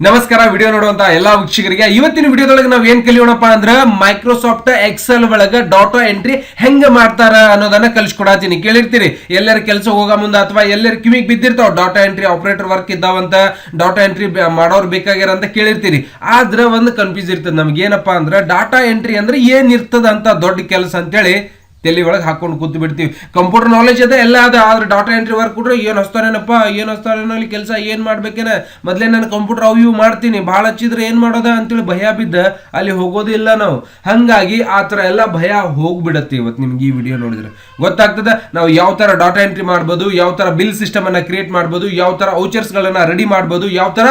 ನಮಸ್ಕಾರ, ವಿಡಿಯೋ ನೋಡುವಂತ ಎಲ್ಲಾ ವೀಕ್ಷಕರಿಗೆ. ಇವತ್ತಿನ ವಿಡಿಯೋದೊಳಗೆ ನಾವು ಏನ್ ಕಲಿಯೋಣಪ್ಪ ಅಂದ್ರೆ ಮೈಕ್ರೋಸಾಫ್ಟ್ ಎಕ್ಸೆಲ್ ಒಳಗ ಡಾಟಾ ಎಂಟ್ರಿ ಹೆಂಗ ಮಾಡ್ತಾರ ಅನ್ನೋದನ್ನ ಕಲಿಸ್ಕೊಡತೀನಿ. ಕೇಳಿರ್ತೀರಿ, ಎಲ್ಲರ ಕೆಲಸ ಹೋಗ ಮುಂದೆ ಅಥವಾ ಎಲ್ಲರ ಕಿವಿಗೆ ಬಿದ್ದಿರ್ತಾವ ಡಾಟಾ ಎಂಟ್ರಿ ಆಪರೇಟರ್ ವರ್ಕ್ ಇದ್ದಾವಂತ ಡಾಟಾ ಎಂಟ್ರಿ ಮಾಡೋರು ಬೇಕಾಗಿರ ಅಂತ ಕೇಳಿರ್ತೀರಿ. ಆದ್ರೆ ಒಂದು ಕನ್ಫ್ಯೂಸ್ ಇರ್ತದೆ. ನಮ್ಗೆ ಏನಪ್ಪಾ ಅಂದ್ರೆ ಡಾಟಾ ಎಂಟ್ರಿ ಅಂದ್ರೆ ಏನ್ ಇರ್ತದ ಅಂತ ದೊಡ್ಡ ಕೆಲಸ ಅಂತೇಳಿ ತಲೆ ಒಳಗೆ ಹಾಕೊಂಡು ಕೂತು ಬಿಡ್ತೀವಿ. ಕಂಪ್ಯೂಟರ್ ನಾಲೆಜ್ ಅದ ಎಲ್ಲ ಅದ, ಆದ್ರೆ ಡಾಟಾ ಎಂಟ್ರಿ ವರ್ಕ್ ಕೊಟ್ರೆ ಏನು ಹಸ್ತಾರೇನಪ್ಪ, ಏನು ಹಸ್ತಾರೇನೋ ಅಲ್ಲಿ ಕೆಲಸ ಏನು ಮಾಡ್ಬೇಕೇನ? ಮೊದಲೇ ನಾನು ಕಂಪ್ಯೂಟರ್ ಅವು ಇವು ಮಾಡ್ತೀನಿ, ಭಾಳ ಹಚ್ಚಿದ್ರೆ ಏನು ಮಾಡೋದ ಅಂತೇಳಿ ಭಯ ಬಿದ್ದ, ಅಲ್ಲಿ ಹೋಗೋದಿಲ್ಲ ನಾವು. ಹಾಗಾಗಿ ಆ ಥರ ಎಲ್ಲ ಭಯ ಹೋಗ್ಬಿಡತ್ತೆ ಇವತ್ತು ನಿಮ್ಗೆ ಈ ವಿಡಿಯೋ ನೋಡಿದ್ರೆ. ಗೊತ್ತಾಗ್ತದ? ನಾವು ಯಾವ ಥರ ಡಾಟಾ ಎಂಟ್ರಿ ಮಾಡ್ಬೋದು, ಯಾವ ಥರ ಬಿಲ್ ಸಿಸ್ಟಮ್ ಅನ್ನ ಕ್ರಿಯೇಟ್ ಮಾಡ್ಬೋದು, ಯಾವ ಥರ ಗಳನ್ನ ರೆಡಿ ಮಾಡ್ಬೋದು, ಯಾವ ಥರ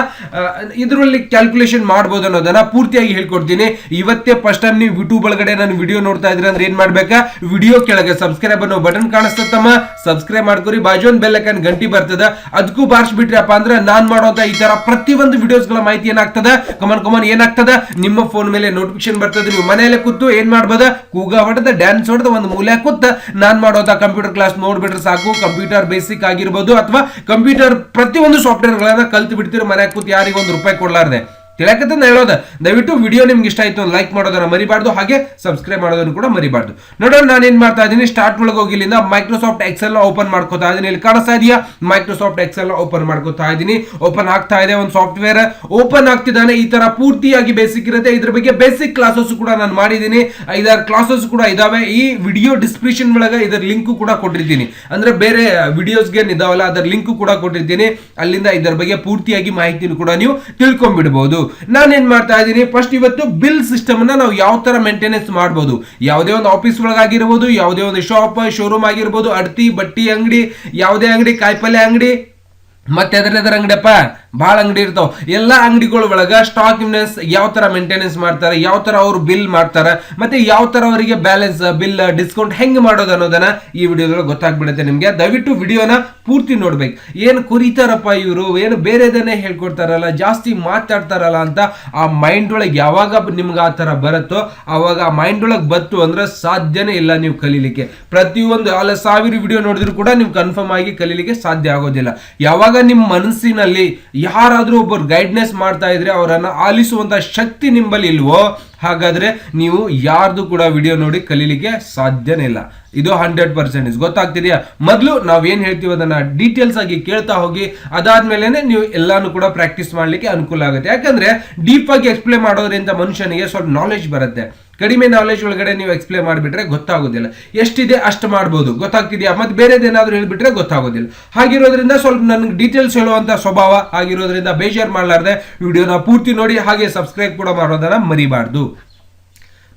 ಇದರಲ್ಲಿ ಕ್ಯಾಲ್ಕುಲೇಷನ್ ಮಾಡ್ಬೋದು ಅನ್ನೋದನ್ನ ಪೂರ್ತಿಯಾಗಿ ಹೇಳ್ಕೊಡ್ತೀನಿ. ಇವತ್ತೇ ಫಸ್ಟ್ ಟೈಮ್ ನೀವು ಯೂಟ್ಯೂಬ್ ಒಳಗಡೆ ನಾನು ವಿಡಿಯೋ ನೋಡ್ತಾ ಇದ್ರೆ ಅಂದ್ರೆ ಏನ್ ಮಾಡ್ಬೇಕಾ? ವಿಡಿಯೋ ಕೆಳಗೆ ಸಬ್ಸ್ಕ್ರೈಬ್ ಅನ್ನೋ ಬಟನ್ ಕಾಣಿಸ್ತಮ್ಮ ಸಬ್ಸ್ಕ್ರೈಬ್ ಮಾಡ್ಕೊರಿ ಬಾಜು ಒಂದು ಬೆಲ್ ಐಕನ್ ಗಂಟಿ ಬರ್ತದ. ಅದಕ್ಕೂ ಬಾರಿಸ್ಬಿಟ್ರಪ್ಪ ಅಂದ್ರೆ ನಾನ್ ಮಾಡುವಂತ ಈ ತರ ಪ್ರತಿಯೊಂದು ವಿಡಿಯೋಸ್ಗಳ ಮಾಹಿತಿ ಏನಾಗ್ತದ ಕಮನ್ ಕಮನ್ ಏನಾಗ್ತದ? ನಿಮ್ಮ ಫೋನ್ ಮೇಲೆ ನೋಟಿಫಿಕೇಶನ್ ಬರ್ತದೆ, ನೀವು ಮನೆಯಲ್ಲೇ ಕೂತು ಏನ್ ಮಾಡ್ಬೋದ? ಕೂಗ ಹೊಡೆದ ಡ್ಯಾನ್ಸ್ ಹೊಡೆದ, ಒಂದು ಮೂಲೆ ಕೂತ ನಾನ್ ಮಾಡೋದ ಕಂಪ್ಯೂಟರ್ ಕ್ಲಾಸ್ ನೋಡ್ಬಿಟ್ರೆ ಸಾಕು. ಕಂಪ್ಯೂಟರ್ ಬೇಸಿಕ್ ಆಗಿರ್ಬೋದು ಅಥವಾ ಕಂಪ್ಯೂಟರ್ ಪ್ರತಿಯೊಂದು ಸಾಫ್ಟ್ವೇರ್ ಗಳನ್ನ ಕಲ್ತು ಬಿಡ್ತೀರಿ ಮನೆ ಕೂತು ಯಾರಿಗೊಂದು ರೂಪಾಯಿ ಕೊಡ್ಲಾರ್ದೆ. ತಿಳಕತ್ತ ಹೇಳೋದ. ದಯವಿಟ್ಟು ವಿಡಿಯೋ ನಿಮ್ಗೆ ಇಷ್ಟ ಆಯ್ತು ಲೈಕ್ ಮಾಡೋದನ್ನ ಮರಿಬಾರ್ದು, ಹಾಗೆ ಸಬ್ಸ್ಕ್ರೈಬ್ ಮಾಡೋದನ್ನು ಕೂಡ ಮರಿಬಾರ್ದು. ನೋಡೋಣ ನಾನು ಏನ್ ಮಾಡ್ತಾ ಇದ್ದೀನಿ. ಸ್ಟಾರ್ಟ್ ಒಳಗೆ ಹೋಗಿ ಇಲ್ಲಿಂದ ಮೈಕ್ರೋಸಾಫ್ಟ್ ಎಕ್ಸೆಲ್ ಓಪನ್ ಮಾಡ್ಕೋತಾ ಇದ್ದೀನಿ. ಇಲ್ಲಿ ಕಾಣಿಸ್ತಾ ಇದೆಯಾ? ಮೈಕ್ರೋಸಾಫ್ಟ್ ಎಕ್ಸೆಲ್ ಓಪನ್ ಮಾಡ್ಕೋತಾ ಇದ್ದೀನಿ ಓಪನ್ ಆಗ್ತಾ ಇದೆ ಒಂದು ಸಾಫ್ಟ್ವೇರ್ ಓಪನ್ ಆಗ್ತಿದ್ದಾನೆ. ಈ ತರ ಪೂರ್ತಿಯಾಗಿ ಬೇಸಿಕ್ ಇರುತ್ತೆ. ಇದ್ರ ಬಗ್ಗೆ ಬೇಸಿಕ್ ಕ್ಲಾಸಸ್ ಕೂಡ ನಾನು ಮಾಡಿದ್ದೀನಿ. ಐದಾರು ಕ್ಲಾಸಸ್ ಕೂಡ ಇದಾವೆ. ಈ ವಿಡಿಯೋ ಡಿಸ್ಕ್ರಿಪ್ಷನ್ ಒಳಗೆ ಇದರ ಲಿಂಕ್ ಕೂಡ ಕೊಟ್ಟಿರ್ತೀನಿ. ಅಂದ್ರೆ ಬೇರೆ ವಿಡಿಯೋಸ್ಗೆ ಇದಾವಲ್ಲ, ಅದರ ಲಿಂಕ್ ಕೂಡ ಕೊಟ್ಟಿರ್ತೀನಿ. ಅಲ್ಲಿಂದ ಇದರ ಬಗ್ಗೆ ಪೂರ್ತಿಯಾಗಿ ಮಾಹಿತಿನೂ ಕೂಡ ನೀವು ತಿಳ್ಕೊಂಡ್ಬಿಡ್ಬೋದು. ನಾನೇನ್ ಮಾಡ್ತಾ ಇದ್ದೀನಿ? ಫಸ್ಟ್ ಇವತ್ತು ಬಿಲ್ ಸಿಸ್ಟಮ್ ಅನ್ನ ನಾವು ಯಾವ ತರ ಮೇಂಟೆನೆನ್ಸ್ ಮಾಡಬಹುದು ಯಾವುದೇ ಒಂದು ಆಫೀಸ್ ಒಳಗಾಗಿರ್ಬೋದು, ಯಾವುದೇ ಒಂದು ಶಾಪ್ ಶೋರೂಮ್ ಆಗಿರ್ಬೋದು, ಅಡ್ತಿ, ಬಟ್ಟಿ, ಅಂಗಡಿ, ಯಾವುದೇ ಅಂಗಡಿ ಕಾಯಿಪಲ್ಯ ಅಂಗಡಿ. ಮತ್ತೆ ಅದರ ಅಂಗಡಿಯಪ್ಪ ಭಾಳ ಅಂಗಡಿ ಇರ್ತಾವ. ಎಲ್ಲ ಅಂಗಡಿಗಳ ಒಳಗೆ ಸ್ಟಾಕ್ ಇನ್ವೆನ್ಸ್ ಯಾವ ತರ ಮೇಂಟೆನೆನ್ಸ್ ಮಾಡ್ತಾರೆ, ಯಾವ ತರ ಅವ್ರು ಬಿಲ್ ಮಾಡ್ತಾರೆ, ಮತ್ತೆ ಯಾವ ತರ ಅವರಿಗೆ ಬ್ಯಾಲೆನ್ಸ್ ಬಿಲ್ ಡಿಸ್ಕೌಂಟ್ ಹೆಂಗ್ ಮಾಡೋದು ಅನ್ನೋದನ್ನ ಈ ವಿಡಿಯೋದೊಳಗೆ ಗೊತ್ತಾಗ್ಬಿಡುತ್ತೆ ನಿಮ್ಗೆ. ದಯವಿಟ್ಟು ವಿಡಿಯೋನ ಪೂರ್ತಿ ನೋಡ್ಬೇಕು. ಏನು ಕುರಿತಾರಪ್ಪ ಇವರು, ಏನು ಬೇರೆದನ್ನೇ ಹೇಳ್ಕೊಡ್ತಾರಲ್ಲ, ಜಾಸ್ತಿ ಮಾತಾಡ್ತಾರಲ್ಲ ಅಂತ ಆ ಮೈಂಡ್ ಒಳಗೆ ಯಾವಾಗ ನಿಮ್ಗೆ ಆ ತರ ಬರುತ್ತೋ ಅವಾಗ ಆ ಮೈಂಡ್ ಒಳಗೆ ಬತ್ತು ಅಂದ್ರೆ ಸಾಧ್ಯನೇ ಇಲ್ಲ ನೀವು ಕಲೀಲಿಕ್ಕೆ. ಪ್ರತಿಯೊಂದು ಅಲ್ಲ, ಸಾವಿರ ವಿಡಿಯೋ ನೋಡಿದ್ರು ಕೂಡ ನೀವು ಕನ್ಫರ್ಮ್ ಆಗಿ ಕಲೀಲಿಕ್ಕೆ ಸಾಧ್ಯ ಆಗೋದಿಲ್ಲ. ಯಾವಾಗ ನಿಮ್ಮ ಮನಸ್ಸಿನಲ್ಲಿ ಯಾರಾದ್ರೂ ಒಬ್ಬರು ಗೈಡ್ನೆಸ್ ಮಾಡ್ತಾ ಇದ್ರೆ ಅವರನ್ನು ಆಲಿಸುವಂಥ ಶಕ್ತಿ ನಿಂಬಲ್ಲಿ ಇಲ್ವೋ? ಹಾಗಾದರೆ ನೀವು ಯಾರ್ದು ಕೂಡ ವಿಡಿಯೋ ನೋಡಿ ಕಲೀಲಿಕ್ಕೆ ಸಾಧ್ಯನೇ ಇಲ್ಲ. ಇದು ಹಂಡ್ರೆಡ್ ಪರ್ಸೆಂಟೇಜ್ ಗೊತ್ತಾಗ್ತಿದೆಯಾ? ಮೊದಲು ನಾವು ಏನು ಹೇಳ್ತೀವಿ ಅದನ್ನ ಡೀಟೇಲ್ಸ್ ಆಗಿ ಕೇಳ್ತಾ ಹೋಗಿ ಅದಾದ್ಮೇಲೆ ನೀವು ಎಲ್ಲಾನು ಕೂಡ ಪ್ರಾಕ್ಟೀಸ್ ಮಾಡ್ಲಿಕ್ಕೆ ಅನುಕೂಲ ಆಗುತ್ತೆ. ಯಾಕಂದ್ರೆ ಡೀಪ್ ಆಗಿ ಎಕ್ಸ್ಪ್ಲೇನ್ ಮಾಡೋದ್ರಿಂದ ಮನುಷ್ಯನಿಗೆ ಸ್ವಲ್ಪ ನಾಲೆಜ್ ಬರುತ್ತೆ. ಕಡಿಮೆ ನಾಲೆಜ್ ಒಳಗಡೆ ನೀವು ಎಕ್ಸ್ಪ್ಲೇನ್ ಮಾಡಿಬಿಟ್ರೆ ಗೊತ್ತಾಗೋದಿಲ್ಲ. ಎಷ್ಟಿದೆ ಅಷ್ಟು ಮಾಡ್ಬೋದು. ಗೊತ್ತಾಗ್ತಿದೆಯಾ? ಮತ್ತೆ ಬೇರೆದೇನಾದ್ರೂ ಹೇಳ್ಬಿಟ್ರೆ ಗೊತ್ತಾಗೋದಿಲ್ಲ. ಹಾಗಿರೋದ್ರಿಂದ ಸ್ವಲ್ಪ ನನಗೆ ಡೀಟೇಲ್ಸ್ ಹೇಳುವಂಥ ಸ್ವಭಾವ ಆಗಿರೋದ್ರಿಂದ ಬೇಜಾರು ಮಾಡಲಾರ್ದೆ, ವಿಡಿಯೋನ ಪೂರ್ತಿ ನೋಡಿ ಹಾಗೆ ಸಬ್ಸ್ಕ್ರೈಬ್ ಕೂಡ ಮಾಡೋದನ್ನ ಮರಿಬಾರ್ದು.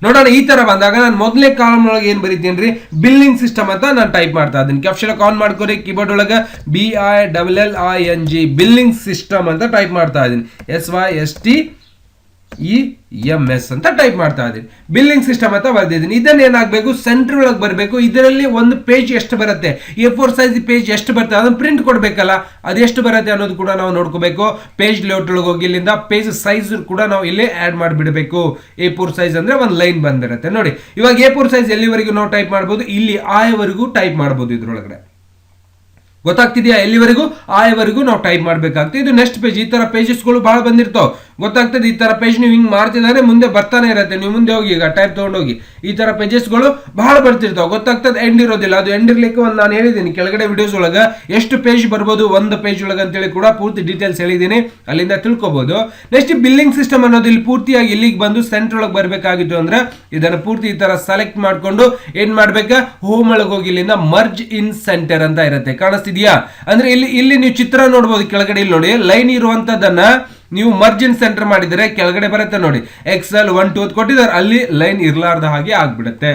ನೋಡೋಣ, ಈ ತರ ಬಂದಾಗ ನಾನು ಮೊದಲೇ ಕಾಲಮ್ ಒಳಗೆ ಏನ್ ಬರೀತೀನಿ ರೀ ಬಿಲ್ಲಿಂಗ್ ಸಿಸ್ಟಮ್ ಅಂತ ನಾನು ಟೈಪ್ ಮಾಡ್ತಾ ಇದ್ದೀನಿ. ಕ್ಯಾಪ್ಷನ್ ಆನ್ ಮಾಡ್ಕೊರಿ ಕೀಬೋರ್ಡ್ ಒಳಗೆ B I double L I N G billing system ಅಂತ ಟೈಪ್ ಮಾಡ್ತಾ ಇದ್ದೀನಿ. S Y S T E M S ಅಂತ ಟೈಪ್ ಮಾಡ್ತಾ ಇದ್ದೀನಿ. ಬಿಲ್ಲಿಂಗ್ ಸಿಸ್ಟಮ್ ಅಂತ ಬರ್ದಿದ್ದೀನಿ ಇದನ್ನ ಏನಾಗಬೇಕು? ಸೆಂಟ್ರ್ ಒಳಗೆ ಬರಬೇಕು. ಇದರಲ್ಲಿ ಒಂದು ಪೇಜ್ ಎಷ್ಟು ಬರುತ್ತೆ? ಎ ಫೋರ್ ಸೈಜ್ ಪೇಜ್ ಎಷ್ಟು ಬರುತ್ತೆ? ಅದನ್ನು ಪ್ರಿಂಟ್ ಕೊಡಬೇಕಲ್ಲ? ಅದೆಷ್ಟು ಬರುತ್ತೆ ಅನ್ನೋದು ಕೂಡ ನಾವು ನೋಡ್ಕೋಬೇಕು. ಪೇಜ್ ಲೇಔಟ್ ಒಳಗೆ ಹೋಗಿ ಇಲ್ಲಿಂದ ಪೇಜ್ ಸೈಜ್ ಕೂಡ ನಾವು ಇಲ್ಲಿ ಆ್ಯಡ್ ಮಾಡಿಬಿಡಬೇಕು. ಎ ಫೋರ್ ಸೈಜ್ ಅಂದ್ರೆ ಒಂದು ಲೈನ್ ಬಂದಿರುತ್ತೆ. ನೋಡಿ, ಇವಾಗ ಎ ಫೋರ್ ಸೈಜ್ ಎಲ್ಲಿವರೆಗೂ ನಾವು ಟೈಪ್ ಮಾಡ್ಬೋದು? ಇಲ್ಲಿ ಆಯವರೆಗೂ ಟೈಪ್ ಮಾಡ್ಬೋದು ಇದರೊಳಗಡೆ. ಗೊತ್ತಾಗ್ತಿದೆಯಾ? ಎಲ್ಲಿವರೆಗೂ? ಆಯವರೆಗೂ ನಾವು ಟೈಪ್ ಮಾಡಬೇಕಾಗ್ತದೆ. ಇದು ನೆಕ್ಸ್ಟ್ ಪೇಜ್ ಈ ತರ ಪೇಜಸ್ಗಳು ಬಹಳ ಬಂದಿರ್ತಾವ. ಗೊತ್ತಾಗ್ತದೆ ಈ ತರ ಪೇಜ್ ನೀವು ಹಿಂಗೆ ಮಾಡ್ತಿದ್ದಾರೆ ಮುಂದೆ ಬರ್ತಾನೆ ಇರುತ್ತೆ. ನೀವು ಮುಂದೆ ಹೋಗಿ ಈಗ ಟೈಪ್ ತೊಗೊಂಡೋಗಿ. ಈ ತರ ಪೇಜಸ್ಗಳು ಬಹಳ ಬರ್ತಿರ್ತಾವೆ. ಗೊತ್ತಾಗ್ತದೆ ಎಂಡ್ ಇರೋದಿಲ್ಲ. ಅದು ಎಂಡ್ ಇರ್ಲಿಕ್ಕೆ ಒಂದು ನಾನು ಹೇಳಿದ್ದೀನಿ. ಕೆಳಗಡೆ ವಿಡಿಯೋಸ್ ಒಳಗೆ ಎಷ್ಟು ಪೇಜ್ ಬರ್ಬೋದು, ಒಂದು ಪೇಜ್ ಒಳಗೆ ಅಂತೇಳಿ ಕೂಡ ಪೂರ್ತಿ ಡೀಟೇಲ್ಸ್ ಹೇಳಿದ್ದೀನಿ. ಅಲ್ಲಿಂದ ತಿಳ್ಕೊಬಹುದು ನೆಕ್ಸ್ಟ್ ಬಿಲ್ಲಿಂಗ್ ಸಿಸ್ಟಮ್ ಅನ್ನೋದು ಇಲ್ಲಿ ಪೂರ್ತಿಯಾಗಿ ಇಲ್ಲಿಗೆ ಬಂದು ಸೆಂಟರ್ ಒಳಗೆ ಬರಬೇಕಾಗಿತ್ತು ಅಂದ್ರೆ ಇದನ್ನು ಪೂರ್ತಿ ಈ ತರ ಸೆಲೆಕ್ಟ್ ಮಾಡ್ಕೊಂಡು ಏನು ಮಾಡ್ಬೇಕಾ? ಹೋಮ್ ಒಳಗೆ ಹೋಗಿ ಇಲ್ಲಿಂದ ಮರ್ಜ್ ಇನ್ ಸೆಂಟರ್ ಅಂತ ಇರುತ್ತೆ. ಕಾಣಿಸ್ತಿದ್ಯಾ? ಅಂದ್ರೆ ಇಲ್ಲಿ ಇಲ್ಲಿ ನೀವು ಚಿತ್ರ ನೋಡ್ಬೋದು. ಕೆಳಗಡೆ ಇಲ್ಲಿ ನೋಡಿ ಲೈನ್ ಇರುವಂತದನ್ನ ನೀವು ಮರ್ಜಿನ್ ಸೆಂಟರ್ ಮಾಡಿದರೆ ಕೆಳಗಡೆ ಬರುತ್ತೆ ನೋಡಿ. ಎಕ್ಸೆಲ್ ಒನ್ ಟೂ ಕೊಟ್ಟಿದ್ದಾರೆ. ಅಲ್ಲಿ ಲೈನ್ ಇರಲಾರ್ದ ಹಾಗೆ ಆಗ್ಬಿಡುತ್ತೆ.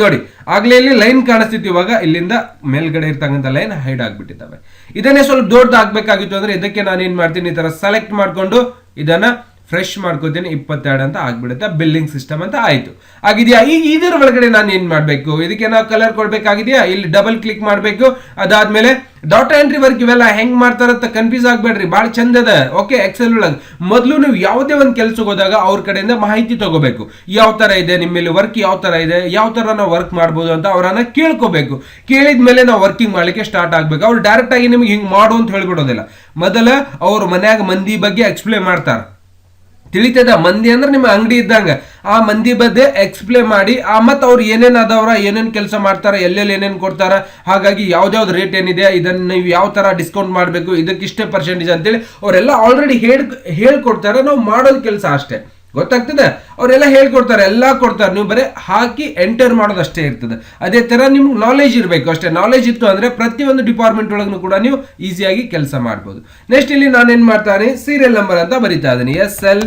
ನೋಡಿ, ಆಗ್ಲೇ ಇಲ್ಲಿ ಲೈನ್ ಕಾಣಿಸ್ತಿತ್ತು ಇವಾಗ. ಇಲ್ಲಿಂದ ಮೇಲ್ಗಡೆ ಇರ್ತಕ್ಕಂಥ ಲೈನ್ ಹೈಡ್ ಆಗ್ಬಿಟ್ಟಿದ್ದಾವೆ. ಇದನ್ನೇ ಸ್ವಲ್ಪ ದೊಡ್ಡದಾಗಬೇಕಾಗಿತ್ತು ಅಂದ್ರೆ ಇದಕ್ಕೆ ನಾನು ಏನ್ ಮಾಡ್ತೀನಿ? ಈ ತರ ಸೆಲೆಕ್ಟ್ ಮಾಡಿಕೊಂಡು ಇದನ್ನ ಫ್ರೆಶ್ ಮಾಡ್ಕೋತೀನಿ ಇಪ್ಪತ್ತೆರಡು ಅಂತ ಆಗ್ಬಿಡುತ್ತೆ ಬಿಲ್ಲಿಂಗ್ ಸಿಸ್ಟಮ್ ಅಂತ ಆಯ್ತು. ಆಗಿದೆಯಾ? ಈಗ ಇದರ ಒಳಗಡೆ ನಾನು ಏನು ಮಾಡಬೇಕು? ಇದಕ್ಕೆ ನಾವು ಕಲರ್ ಕೊಡಬೇಕಾಗಿದೆಯಾ? ಇಲ್ಲಿ ಡಬಲ್ ಕ್ಲಿಕ್ ಮಾಡಬೇಕು. ಅದಾದ್ಮೇಲೆ ಡಾಟಾ ಎಂಟ್ರಿ ವರ್ಕ್ ಇವೆಲ್ಲ ಹೆಂಗ್ ಮಾಡ್ತಾರಂತ ಕನ್ಫ್ಯೂಸ್ ಆಗ್ಬೇಡ್ರಿ. ಭಾಳ ಚಂದ ಅದ. ಓಕೆ ಎಕ್ಸೆಲ್ ಒಳಗೆ. ಮೊದಲು ನೀವು ಯಾವುದೇ ಒಂದು ಕೆಲಸಕ್ಕೆ ಹೋದಾಗ ಅವ್ರ ಕಡೆಯಿಂದ ಮಾಹಿತಿ ತಗೋಬೇಕು. ಯಾವ ತರ ಇದೆ, ನಿಮ್ಮಲ್ಲಿ ವರ್ಕ್ ಯಾವ ತರ ಇದೆ, ಯಾವ ತರ ನಾವು ವರ್ಕ್ ಮಾಡ್ಬೋದು ಅಂತ ಅವರನ್ನ ಕೇಳ್ಕೋಬೇಕು. ಕೇಳಿದ ಮೇಲೆ ನಾವು ವರ್ಕಿಂಗ್ ಮಾಡಲಿಕ್ಕೆ ಸ್ಟಾರ್ಟ್ ಆಗಬೇಕು. ಅವ್ರು ಡೈರೆಕ್ಟ್ ಆಗಿ ನಿಮ್ಗೆ ಹಿಂಗೆ ಮಾಡು ಅಂತ ಹೇಳ್ಬಿಡೋದಿಲ್ಲ. ಮೊದಲ ಅವ್ರ ಮನ್ಯಾಗ ಮಂದಿ ಬಗ್ಗೆ ಎಕ್ಸ್ಪ್ಲೇನ್ ಮಾಡ್ತಾರೆ. ತಿಳಿತದ ಮಂದಿ ಅಂದ್ರೆ ನಿಮ್ಮ ಅಂಗಡಿ ಇದ್ದಂಗ. ಆ ಮಂದಿ ಬಗ್ಗೆ ಎಕ್ಸ್ಪ್ಲೇನ್ ಮಾಡಿ, ಆ ಮತ್ತೆ ಅವ್ರು ಏನೇನು ಅದಾವ್ರ, ಏನೇನು ಕೆಲಸ ಮಾಡ್ತಾರ, ಎಲ್ಲೆಲ್ಲಿ ಏನೇನು ಕೊಡ್ತಾರ, ಹಾಗಾಗಿ ಯಾವ್ದಾವ್ದು ರೇಟ್ ಏನಿದೆ ಇದನ್ನ ನೀವು ಯಾವ ತರ ಡಿಸ್ಕೌಂಟ್ ಮಾಡಬೇಕು ಇದಕ್ಕೆ ಇಷ್ಟೇ ಪರ್ಸೆಂಟೇಜ್ ಅಂತೇಳಿ ಅವರೆಲ್ಲ ಆಲ್ರೆಡಿ ಹೇಳ್ ಹೇಳ್ಕೊಡ್ತಾರೆ, ನಾವು ಮಾಡೋದು ಕೆಲಸ ಅಷ್ಟೇ. ಗೊತ್ತಾಗ್ತದೆ? ಅವರೆಲ್ಲ ಹೇಳ್ಕೊಡ್ತಾರೆ, ಎಲ್ಲ ಕೊಡ್ತಾರೆ. ನೀವು ಬರೀ ಹಾಕಿ ಎಂಟರ್ ಮಾಡೋದಷ್ಟೇ ಇರ್ತದೆ. ಅದೇ ತರ ನಿಮ್ಗೆ ನಾಲೆಜ್ ಇರಬೇಕು ಅಷ್ಟೇ. ನಾಲೆಜ್ ಇತ್ತು ಅಂದ್ರೆ ಪ್ರತಿಯೊಂದು ಡಿಪಾರ್ಟ್ಮೆಂಟ್ ಒಳಗೂ ಕೂಡ ನೀವು ಈಸಿಯಾಗಿ ಕೆಲಸ ಮಾಡ್ಬೋದು. ನೆಕ್ಸ್ಟ್ ಇಲ್ಲಿ ನಾನೇನು ಇದ್ದೀನಿ? ಸೀರಿಯಲ್ ನಂಬರ್ ಅಂತ ಬರಿತಾ ಇದ್ದೀನಿ. ಎಸ್ ಎಲ್